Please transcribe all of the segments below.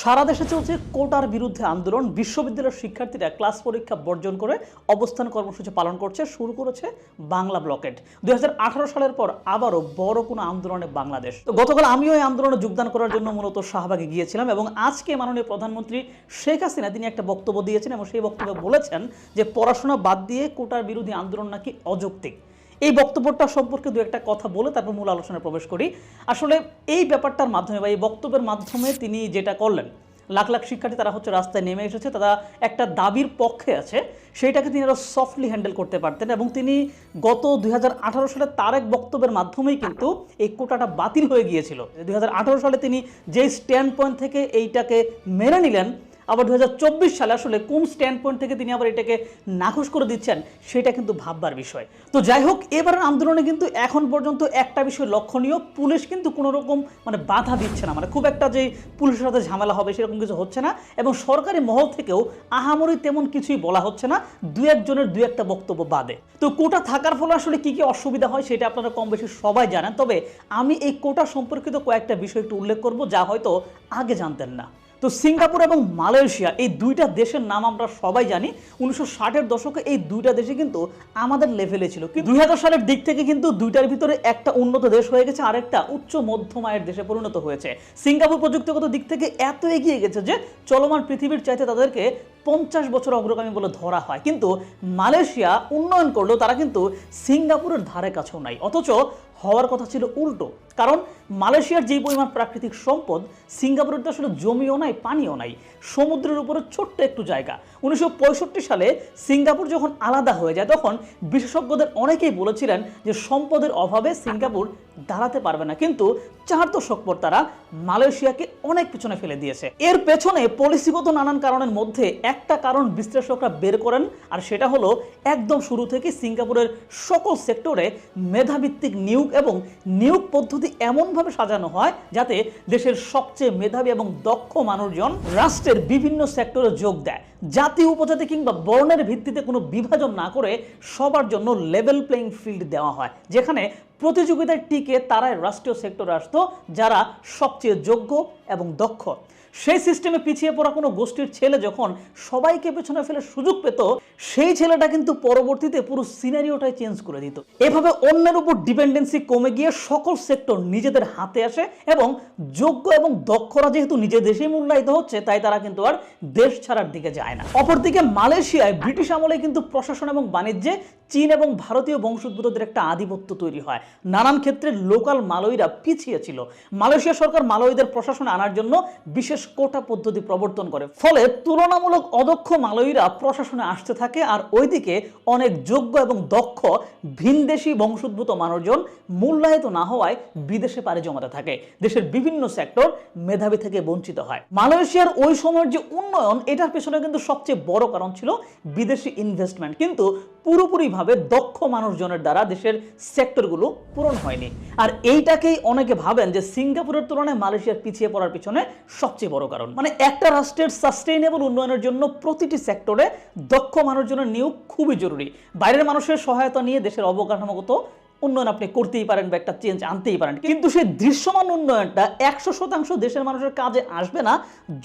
সারা দেশে চলছে কোটার বিরুদ্ধে আন্দোলন। বিশ্ববিদ্যালয়ের শিক্ষার্থীরা ক্লাস পরীক্ষা বর্জন করে অবস্থান কর্মসূচি পালন করছে, শুরু করেছে বাংলা ব্লকেট। দুই হাজার আঠারো সালের পর আবারও বড় কোনো আন্দোলনে বাংলাদেশ। তো গতকাল আমিও এই আন্দোলনে যোগদান করার জন্য মূলত শাহবাগে গিয়েছিলাম এবং আজকে মাননীয় প্রধানমন্ত্রী শেখ হাসিনা, তিনি একটা বক্তব্য দিয়েছেন এবং সেই বক্তব্যে বলেছেন যে, পড়াশোনা বাদ দিয়ে কোটার বিরোধী আন্দোলন নাকি অযৌক্তিক। এই বক্তব্যটা সম্পর্কে দু একটা কথা বলে তারপর মূল আলোচনায় প্রবেশ করি। আসলে এই ব্যাপারটার মাধ্যমে বা এই বক্তব্যের মাধ্যমে তিনি যেটা করলেন, লাখ লাখ শিক্ষার্থী তারা হচ্ছে রাস্তায় নেমে এসেছে, তারা একটা দাবির পক্ষে আছে, সেইটাকে তিনি আরও সফটলি হ্যান্ডেল করতে পারতেন এবং তিনি গত দু হাজার আঠারো সালে তার এক বক্তব্যের মাধ্যমেই কিন্তু এই কোটাটা বাতিল হয়ে গিয়েছিল। দুই হাজার আঠারো সালে তিনি যেই স্ট্যান্ড পয়েন্ট থেকে এইটাকে মেনে নিলেন আবার দুই হাজার চব্বিশ সালে আসলে কোন স্ট্যান্ড পয়েন্ট থেকে তিনি আবার এটাকে নাকচ করে দিচ্ছেন, সেটা কিন্তু ভাববার বিষয়। তো যাই হোক এবারের আন্দোলনে কিন্তু এখন পর্যন্ত একটা বিষয় লক্ষণীয়, পুলিশ কিন্তু কোনো রকম মানে বাধা দিচ্ছে না। মানে খুব একটা যে পুলিশের সাথে ঝামেলা হবে সেরকম কিছু হচ্ছে না এবং সরকারি মহল থেকেও আহামরি তেমন কিছুই বলা হচ্ছে না দু একজনের দু একটা বক্তব্য বাদে। তো কোটা থাকার ফলে আসলে কি কি অসুবিধা হয় সেটা আপনারা কম বেশি সবাই জানেন, তবে আমি এই কোটা সম্পর্কিত কয়েকটা বিষয় একটু উল্লেখ করব, যা হয়তো আগে জানতেন না। তো সিঙ্গাপুর এবং মালয়েশিয়া এই দুইটা দেশের নাম আমরা সবাই জানি। উনিশশো ষাটের দশকে এই দুইটা দেশে কিন্তু আমাদের লেভেলে ছিল। কিন্তু দুই হাজার সালের দিক থেকে কিন্তু দুইটার ভিতরে একটা উন্নত দেশ হয়ে গেছে, আর একটা উচ্চ মধ্যম আয়ের দেশে পরিণত হয়েছে। সিঙ্গাপুর প্রযুক্তিগত দিক থেকে এত এগিয়ে গেছে যে চলমান পৃথিবীর চাইতে তাদেরকে পঞ্চাশ বছর অগ্রগামী বলে ধরা হয়। কিন্তু মালয়েশিয়া উন্নয়ন করলেও তারা কিন্তু সিঙ্গাপুরের ধারে কাছেও নাই। অথচ হওয়ার কথা ছিল উল্টো। কারণ মালয়েশিয়ার যে পরিমাণ প্রাকৃতিক সম্পদ, সিঙ্গাপুরের তো আসলে জমিও নাই, পানিও নাই। সমুদ্রের উপরে ছোট্ট একটু জায়গা। উনিশশো পঁয়ষট্টি সালে সিঙ্গাপুর যখন আলাদা হয়ে যায়, তখন বিশেষজ্ঞদের অনেকেই বলেছিলেন যে সম্পদের অভাবে সিঙ্গাপুর দাঁড়াতে পারবে না। কিন্তু চার দশক পর তারা মালয়েশিয়াকে অনেক পেছনে ফেলে দিয়েছে। এর পেছনে পলিসিগত নানান কারণের মধ্যে একটা কারণ বিশ্লেষকরা বের করেন, আর সেটা হলো একদম শুরু থেকে সিঙ্গাপুরের সকল সেক্টরে মেধাভিত্তিক নিয়োগ এবং নিয়োগ পদ্ধতি এমনভাবে সাজানো হয় যাতে দেশের সবচেয়ে মেধাবী এবং দক্ষ মানুষজন রাষ্ট্রের বিভিন্ন সেক্টরে যোগ দেয়। জাতি উপজাতি কিংবা বর্ণের ভিত্তিতে কোনো বিভাজন না করে সবার জন্য লেভেল প্লেইং ফিল্ড দেওয়া হয়, যেখানে প্রতিযোগিতায় টিকে তারাই রাষ্ট্রীয় সেক্টরে আসতো, যারা সবচেয়ে যোগ্য এবং দক্ষ। সেই সিস্টেমে পিছিয়ে পড়া কোনো গোষ্ঠীর ছেলে যখন সবাইকে পেছনে ফেলে সুযোগ পেত, সেই ছেলেটা কিন্তু পরবর্তীতে পুরো সিনারিওটাই চেঞ্জ করে দিত। এভাবে অন্যের উপর ডিপেন্ডেন্সি কমে গিয়ে সকল সেক্টর নিজেদের হাতে আসে এবং যোগ্য এবং দক্ষরা যেহেতু নিজের দেশেই মূল্যায়িত হচ্ছে, তাই তারা কিন্তু আর দেশ ছাড়ার দিকে যায় না। অপরদিকে মালয়েশিয়ায় ব্রিটিশ আমলে কিন্তু প্রশাসন এবং বাণিজ্যে চীন এবং ভারতীয় বংশোদ্ভূতদের একটা আধিপত্য তৈরি হয়। নানান ক্ষেত্রে লোকাল মালয়ীরা পিছিয়ে ছিল। মালয়েশিয়া সরকার মালয়ীদের প্রশাসনে আনার জন্য বিশেষ কোটা পদ্ধতি প্রবর্তন করে। ফলে তুলনামূলক অদক্ষ মালয়ীরা প্রশাসনে আসতে থাকে আর ওইদিকে অনেক যোগ্য এবং দক্ষ ভিনদেশি বংশোদ্ভূত মানুষজন মূল্যায়িত না হওয়ায় বিদেশে পাড়ি জমাতে থাকে। দেশের বিভিন্ন সেক্টর মেধাবী থেকে বঞ্চিত হয়। মালয়েশিয়ার ওই সময়ের যে উন্নয়ন, এটার পেছনে কিন্তু সবচেয়ে বড় কারণ ছিল বিদেশি ইনভেস্টমেন্ট কিন্তু পুরোপুরিভাবে দক্ষ মানুষজনের দ্বারা দেশের সেক্টরগুলো পূরণ হয়নি। আর এইটাকেই অনেকে ভাবেন যে সিঙ্গাপুরের তুলনায় মালয়েশিয়ার পিছিয়ে পড়ার পিছনে সবচেয়ে বড় কারণ। মানে একটা রাষ্ট্রের সাস্টেইনেবল উন্নয়নের জন্য প্রতিটি সেক্টরে দক্ষ মানুষজনের নিয়োগ খুবই জরুরি। বাইরের মানুষের সহায়তা নিয়ে দেশের অবকাঠামোগত উন্নয়ন আপনি করতেই পারেন বা একটা চেঞ্জ আনতেই পারেন। কিন্তু সেই দৃশ্যমান উন্নয়নটা একশো শতাংশ দেশের মানুষের কাজে আসবে না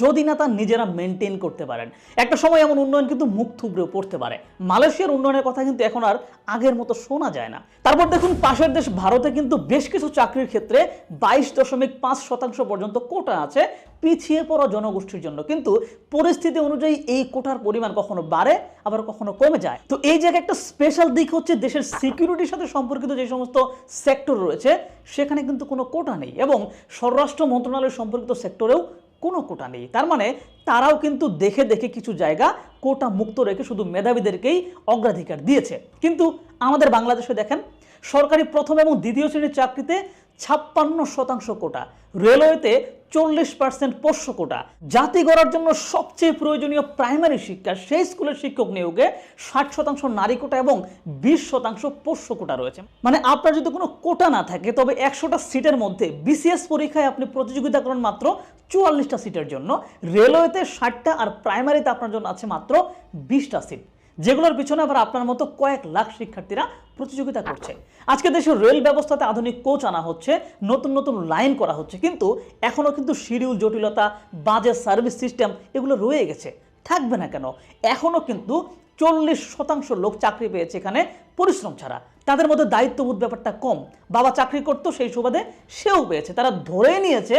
যদি না তার নিজেরা মেনটেন করতে পারেন। একটা সময় এমন উন্নয়ন কিন্তু মুখ থুবড়েও পড়তে পারে। মালয়েশিয়ার উন্নয়নের কথা কিন্তু এখন আর আগের মতো শোনা যায় না। তারপর দেখুন, পাশের দেশ ভারতে কিন্তু বেশ কিছু চাকরির ক্ষেত্রে বাইশ দশমিক পাঁচ শতাংশ পর্যন্ত কোটা আছে, পিছিয়ে পড়া জনগোষ্ঠীর জন্য। কিন্তু পরিস্থিতি অনুযায়ী এই কোটার পরিমাণ কখনো বাড়ে, আবার কখনো কমে যায়। তো এই জায়গায় একটা স্পেশাল দিক হচ্ছে দেশের সিকিউরিটির সাথে সম্পর্কিত যে সমস্ত সেক্টর রয়েছে, সেখানে কিন্তু কোনো কোটা নেই এবং স্বরাষ্ট্র মন্ত্রণালয় সম্পর্কিত সেক্টরেও কোনো কোটা নেই। তার মানে তারাও কিন্তু দেখে দেখে কিছু জায়গা কোটা মুক্ত রেখে শুধু মেধাবীদেরকেই অগ্রাধিকার দিয়েছে। কিন্তু আমাদের বাংলাদেশে দেখেন, সরকারি প্রথম এবং দ্বিতীয় শ্রেণির চাকরিতে ছাপ্পান্ন শতাংশ কোটা রেলওয়েতে চল্লিশ পার্সেন্ট পোষ্য কোটা। জাতি গড়ার জন্য সবচেয়ে প্রয়োজনীয় প্রাইমারি শিক্ষা, সেই স্কুলের শিক্ষক নিয়োগে ষাট শতাংশ নারী কোটা এবং বিশ শতাংশ পোষ্য কোটা রয়েছে। মানে আপনার যদি কোনো কোটা না থাকে, তবে একশোটা সিটের মধ্যে বিসিএস পরীক্ষায় আপনি প্রতিযোগিতা করেন মাত্র চুয়াল্লিশটা সিটের জন্য। রেলওয়েতে ষাটটা আর প্রাইমারিতে আপনার জন্য আছে মাত্র বিশটা সিট। যেগুলোর পিছনে আবার আপনার মতো কয়েক লাখ শিক্ষার্থীরা প্রতিযোগিতা করছে। আজকে দেশের রেল ব্যবস্থাতে আধুনিক কোচ আনা হচ্ছে, নতুন নতুন লাইন করা হচ্ছে, কিন্তু এখনও কিন্তু শিডিউল জটিলতা, বাজে সার্ভিস সিস্টেম এগুলো রয়ে গেছে। থাকবে না কেন? এখনও কিন্তু চল্লিশ শতাংশ লোক চাকরি পেয়েছে এখানে পরিশ্রম ছাড়া। তাদের মধ্যে দায়িত্ববোধ ব্যাপারটা কম। বাবা চাকরি করতো, সেই সুবাদে সেও পেয়েছে। তারা ধরে নিয়েছে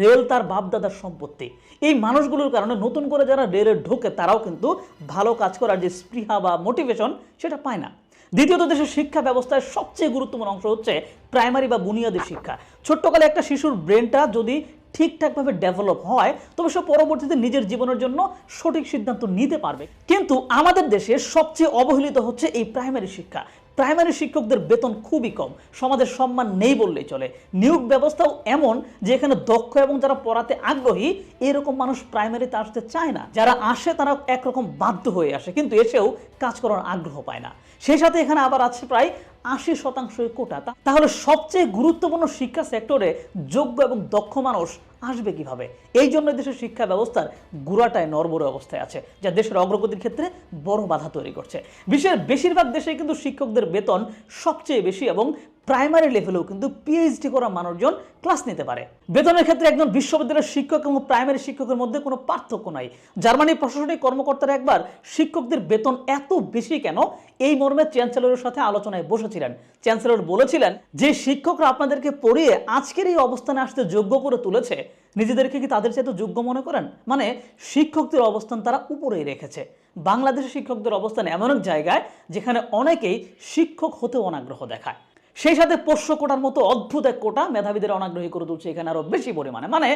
রেল তার বাপদাদার সম্পত্তি। এই মানুষগুলোর কারণে নতুন করে যারা রেলে ঢোকে, তারাও কিন্তু ভালো কাজ করার যে স্পৃহা বা মোটিভেশন, সেটা পায় না। দ্বিতীয়ত দেশের শিক্ষা ব্যবস্থায় সবচেয়ে গুরুত্বপূর্ণ অংশ হচ্ছে প্রাইমারি বা বুনিয়াদী শিক্ষা। ছোট্টকালে একটা শিশুর ব্রেনটা যদি ঠিকঠাকভাবে ডেভেলপ হয়, তবে সে পরবর্তীতে নিজের জীবনের জন্য সঠিক সিদ্ধান্ত নিতে পারবে। কিন্তু আমাদের দেশে সবচেয়ে অবহেলিত হচ্ছে এই প্রাইমারি শিক্ষা। প্রাইমারি শিক্ষকদের বেতন খুবই কম, সমাজের সম্মান নেই বললেই চলে। নিয়োগ ব্যবস্থাও এমন যে এখানে দক্ষ এবং যারা পড়াতে আগ্রহী, এরকম মানুষ প্রাইমারিতে আসতে চায় না। যারা আসে তারা একরকম বাধ্য হয়ে আসে, কিন্তু এসেও কাজ করার আগ্রহ পায় না। সেই সাথে এখানে আবার আছে প্রায় আশি শতাংশই কোটা। তাহলে সবচেয়ে গুরুত্বপূর্ণ শিক্ষা সেক্টরে যোগ্য এবং দক্ষ মানুষ আসবে কীভাবে? এই জন্য দেশের শিক্ষা ব্যবস্থার গুড়াটায় নরবর অবস্থায় আছে, যা দেশের অগ্রগতির ক্ষেত্রে বড় বাধা তৈরি করছে। বিশ্বের বেশিরভাগ দেশে কিন্তু শিক্ষকদের বেতন সবচেয়ে বেশি এবং প্রাইমারি লেভেলেও কিন্তু পিএইচডি করা মানুষজন ক্লাস নিতে পারে। বেতনের ক্ষেত্রে একজন বিশ্ববিদ্যালয়ের শিক্ষক এবং প্রাইমারি শিক্ষকের মধ্যে কোনো পার্থক্য নাই। জার্মানির প্রশাসনিক কর্মকর্তারা একবার শিক্ষকদের বেতন এত বেশি কেন? এই মর্মে চ্যান্সেলরের সাথে আলোচনায় বসেছিলেন। চ্যান্সেলর বলেছিলেন যে, শিক্ষকরা আপনাদেরকে পড়িয়ে আজকের এই অবস্থানে আসতে যোগ্য করে তুলেছে। নিজেদেরকে কি তাদের চেয়ে যোগ্য মনে করেন? মানে শিক্ষকদের অবস্থান তারা উপরেই রেখেছে। বাংলাদেশের শিক্ষকদের অবস্থান এমন এক জায়গায় যেখানে অনেকেই শিক্ষক হতেও অনাগ্রহ দেখায়। সেই সাথে পোষ্য কোটার মতো অদ্ভুত এক কোটা মেধাবীদের অনাগ্রহী করে তুলছে এখানে আরও বেশি পরিমাণে। মানে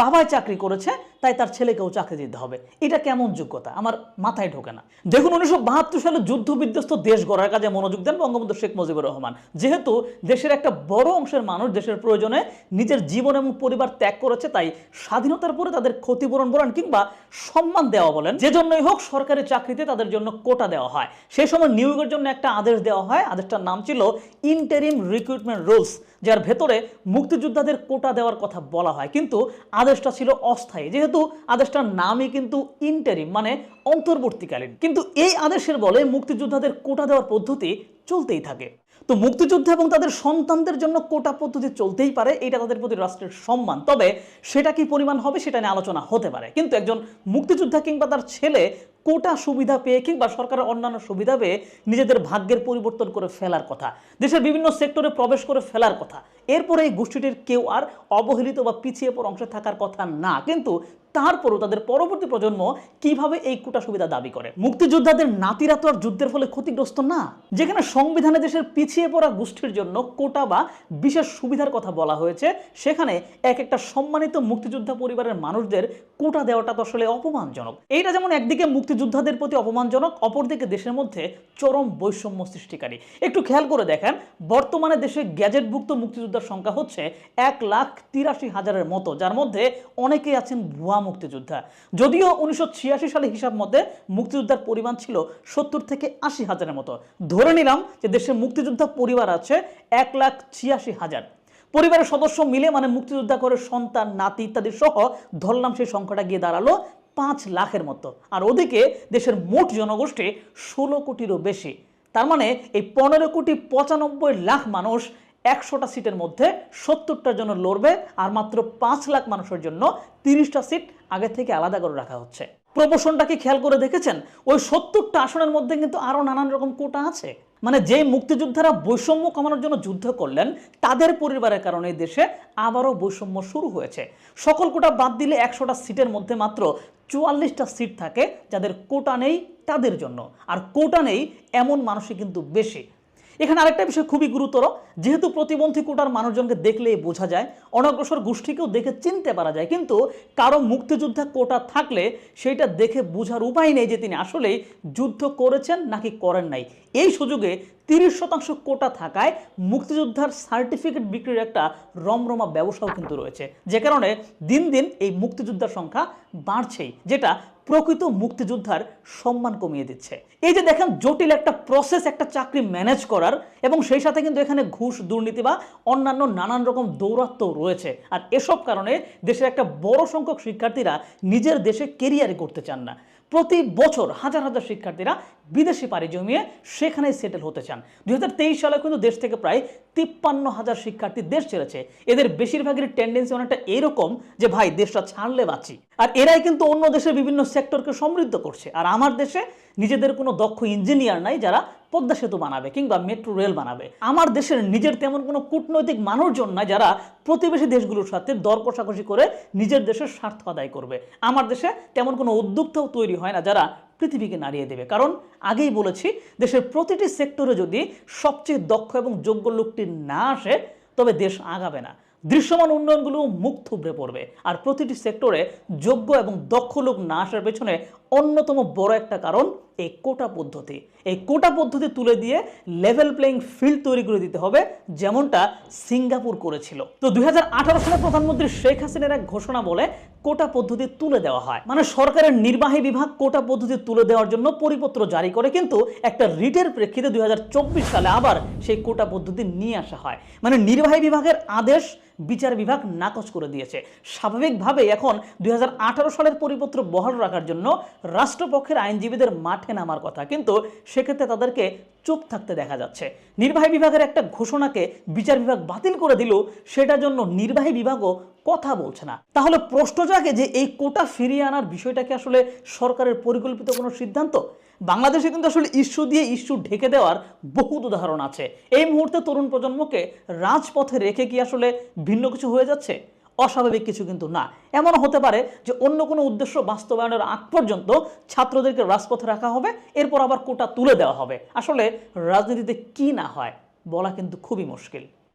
বাবাই চাকরি করেছে, তাই তার ছেলেকেও চাকরি দিতে হবে। এটা কেমন যোগ্যতা? আমার মাথায় ঢোকে না। দেখুন, উনিশশো বাহাত্তর সালে যুদ্ধ বিধ্বস্ত দেশ গড়ার কাজে মনোযোগ দেন বঙ্গবন্ধু শেখ মুজিবুর রহমান। যেহেতু দেশের একটা বড় অংশের মানুষ দেশের প্রয়োজনে নিজের জীবন এবং পরিবার ত্যাগ করেছে, তাই স্বাধীনতার পরে তাদের ক্ষতিপূরণ বলেন কিংবা সম্মান দেওয়া বলেন যে জন্যই হোক সরকারি চাকরিতে তাদের জন্য কোটা দেওয়া হয়। সেই সময় নিয়োগের জন্য একটা আদেশ দেওয়া হয়। আদেশটার নাম ছিল ইন্টারিম রিক্রুটমেন্ট রুলস যার ভেতরে মুক্তিযোদ্ধাদের কোটা দেওয়ার কথা বলা হয়। কিন্তু আদেশটা ছিল অস্থায়ী। যেহেতু আদেশটার নামই কিন্তু ইন্টারিম মানে অন্তর্বর্তীকালীন। কিন্তু এই আদেশের বলে মুক্তিযোদ্ধাদের কোটা দেওয়ার পদ্ধতি চলতেই থাকে। তো মুক্তিযোদ্ধা এবং তাদের সন্তানদের জন্য কোটা পদ্ধতি চলতেই পারে, এটা তাদের প্রতি রাষ্ট্রের সম্মান। তবে সেটা কি পরিমাণ হবে, সেটা নিয়ে আলোচনা হতে পারে। কিন্তু একজন মুক্তিযোদ্ধা কিংবা তার ছেলে কোটা সুবিধা পেয়ে কিংবা সরকারের অন্যান্য সুবিধা পেয়ে নিজেদের ভাগ্যের পরিবর্তন করে ফেলার কথা, দেশের বিভিন্ন সেক্টরে প্রবেশ করে ফেলার কথা। এরপরে এই গোষ্ঠীটির কেউ আর অবহেলিত বা পিছিয়ে পড়া অংশে থাকার কথা না, কিন্তু তারপরও তাদের পরবর্তী প্রজন্ম কীভাবে এই কোটা সুবিধা দাবি করে? মুক্তিযোদ্ধাদের নাতিরা তো আর যুদ্ধের ফলে ক্ষতিগ্রস্ত না? যেখানে সংবিধানে দেশের পিছিয়ে পড়া গোষ্ঠীর জন্য কোটা বা বিশেষ সুবিধার কথা বলা হয়েছে, সেখানে এক একটা সম্মানিত মুক্তিযোদ্ধা পরিবারের মানুষদের কোটা দেওয়াটা তো আসলে অপমানজনক। এইটা যেমন একদিকে মুক্তিযোদ্ধাদের প্রতি অপমানজনক, অপরদিকে দেশের মধ্যে চরম বৈষম্য সৃষ্টিকারী। একটু খেয়াল করে দেখেন, বর্তমানে দেশে গ্যাজেটভুক্ত মুক্তিযোদ্ধার সংখ্যা হচ্ছে এক লাখ তিরাশি হাজারের মতো, যার মধ্যে অনেকেই আছেন ভুয়া মুক্তিযোদ্ধা। যদিও উনিশশো ছিয়াশি সালে হিসাব মতে মুক্তিযোদ্ধার পরিমাণ ছিল সত্তর থেকে আশি হাজারের মতো। ধরে নিলাম যে দেশে মুক্তিযোদ্ধা পরিবার আছে এক লাখ ছিয়াশি হাজার। পরিবারের সদস্য মিলে মানে মুক্তিযোদ্ধা করে সন্তান, নাতি ইত্যাদি সহ ধরলাম সেই সংখ্যাটা গিয়ে দাঁড়াল পাঁচ লাখের মতো। আর ওদিকে দেশের মোট জনগোষ্ঠী ষোলো কোটিরও বেশি। তার মানে এই পনেরো কোটি পঁচানব্বই লাখ মানুষ একশোটা সিটের মধ্যে সত্তরটার জন্য লড়বে আর মাত্র পাঁচ লাখ মানুষের জন্য তিরিশটা সিট আগে থেকে আলাদা করে রাখা হচ্ছে। প্রপোশনটা কি খেয়াল করে দেখেছেন? ওই সত্তরটা আসনের মধ্যে কিন্তু আরও নানান রকম কোটা আছে। মানে যে মুক্তিযোদ্ধারা বৈষম্য কমানোর জন্য যুদ্ধ করলেন, তাদের পরিবারের কারণে দেশে আবারও বৈষম্য শুরু হয়েছে। সকল কোটা বাদ দিলে একশোটা সিটের মধ্যে মাত্র চুয়াল্লিশটা সিট থাকে যাদের কোটা নেই তাদের জন্য। আর কোটা নেই এমন মানুষই কিন্তু বেশি। এখানে আরেকটা বিষয় খুবই গুরুতর, যেহেতু প্রতিবন্ধী কোটার মানুষজনকে দেখলেই বোঝা যায়, অনগ্রসর গোষ্ঠীকেও দেখে চিনতে পারা যায়, কিন্তু কারও মুক্তিযোদ্ধা কোটা থাকলে সেইটা দেখে বোঝার উপায় নেই যে তিনি আসলেই যুদ্ধ করেছেন নাকি করেন নাই। এই সুযোগে তিরিশ শতাংশ কোটা থাকায় মুক্তিযোদ্ধার সার্টিফিকেট বিক্রির একটা রমরমা ব্যবসাও কিন্তু রয়েছে। যে কারণে দিন দিন এই মুক্তিযোদ্ধার সংখ্যা বাড়ছেই, যেটা প্রকৃত মুক্তিযোদ্ধার সম্মান কমিয়ে দিচ্ছে। এই যে দেখেন, জটিল একটা প্রসেস একটা চাকরি ম্যানেজ করার এবং সেই সাথে কিন্তু এখানে ঘুষ, দুর্নীতি বা অন্যান্য নানান রকম দৌরাত্ম রয়েছে। আর এসব কারণে দেশের একটা বড় সংখ্যক শিক্ষার্থীরা নিজের দেশে কেরিয়ারে করতে চান না। প্রতি বছর হাজার হাজার শিক্ষার্থীরা বিদেশি পাড়ি জমিয়ে সেখানেই সেটেল হতে চান। দুই হাজার তেইশ সালে কিন্তু দেশ থেকে প্রায় তিপ্পান্ন হাজার শিক্ষার্থী দেশ ছেড়েছে। এদের বেশিরভাগের টেন্ডেন্সি অনেকটা এরকম যে, ভাই, দেশটা ছাড়লে বাঁচি। আর এরাই কিন্তু অন্য দেশের বিভিন্ন সেক্টরকে সমৃদ্ধ করছে। আর আমার দেশে নিজেদের কোনো দক্ষ ইঞ্জিনিয়ার নাই যারা পদ্মা সেতু বানাবে কিংবা মেট্রো রেল বানাবে। আমার দেশের নিজের তেমন কোনো কূটনৈতিক মানুষজন নাই যারা প্রতিবেশী দেশগুলোর সাথে দর কষাকষি করে নিজের দেশের স্বার্থ আদায় করবে। আমার দেশে তেমন কোনো উদ্যোক্তাও তৈরি হয় না যারা পৃথিবীকে নাড়িয়ে দেবে। কারণ আগেই বলেছি, দেশের প্রতিটি সেক্টরে যদি সবচেয়ে দক্ষ এবং যোগ্য লোকটি না আসে, তবে দেশ আগাবে না। দৃশ্যমান উন্নয়নগুলো মুখ থুবড়ে পড়বে। আর প্রতিটি সেক্টরে যোগ্য এবং দক্ষ লোক না আসার পেছনে অন্যতম বড় একটা কারণ এই কোটা পদ্ধতি। এই কোটা পদ্ধতি তুলে দিয়ে লেভেল প্লেইং ফিল্ড তৈরি করে দিতে হবে, যেমনটা সিঙ্গাপুর করেছিল। তো দুই হাজার আঠারো সালে প্রধানমন্ত্রী শেখ হাসিনার এক ঘোষণা বলে কোটা পদ্ধতি তুলে দেওয়া হয়। মানে সরকারের নির্বাহী বিভাগ কোটা পদ্ধতি তুলে দেওয়ার জন্য পরিপত্র জারি করে, কিন্তু একটা রিটের প্রেক্ষিতে দুই হাজার চব্বিশ সালে আবার সেই কোটা পদ্ধতি নিয়ে আসা হয়। মানে নির্বাহী বিভাগের আদেশ বিচার বিভাগ নাকচ করে দিয়েছে। স্বাভাবিকভাবে এখন দুই হাজার আঠারো সালের পরিপত্র বহাল রাখার জন্য রাষ্ট্রপক্ষের আইনজীবীদের মাঠে নামার কথা। কিন্তু সেক্ষেত্রে তাদেরকে চুপ থাকতে দেখা যাচ্ছে। নির্বাহী বিভাগের একটা ঘোষণাকে বিচার বিভাগ বাতিল করে দিল, সেটার জন্য নির্বাহী বিভাগও কথা বলছে না। তাহলে প্রশ্ন জাগে যে এই কোটা ফিরিয়ে আনার বিষয়টাকে আসলে সরকারের পরিকল্পিত কোনো সিদ্ধান্ত? বাংলাদেশে কিন্তু আসলে ইস্যু দিয়ে ইস্যু ঢেকে দেওয়ার বহুত উদাহরণ আছে। এই মুহূর্তে তরুণ প্রজন্মকে রাজপথে রেখে কি আসলে ভিন্ন কিছু হয়ে যাচ্ছে? অস্বাভাবিক কিছু কিন্তু না। এমন হতে পারে যে অন্য কোনো উদ্দেশ্য বাস্তবায়নের আগ পর্যন্ত ছাত্রদেরকে রাজপথে রাখা হবে, এরপর আবার কোটা তুলে দেওয়া হবে। আসলে রাজনীতিতে কি না হয় বলা কিন্তু খুবই মুশকিল।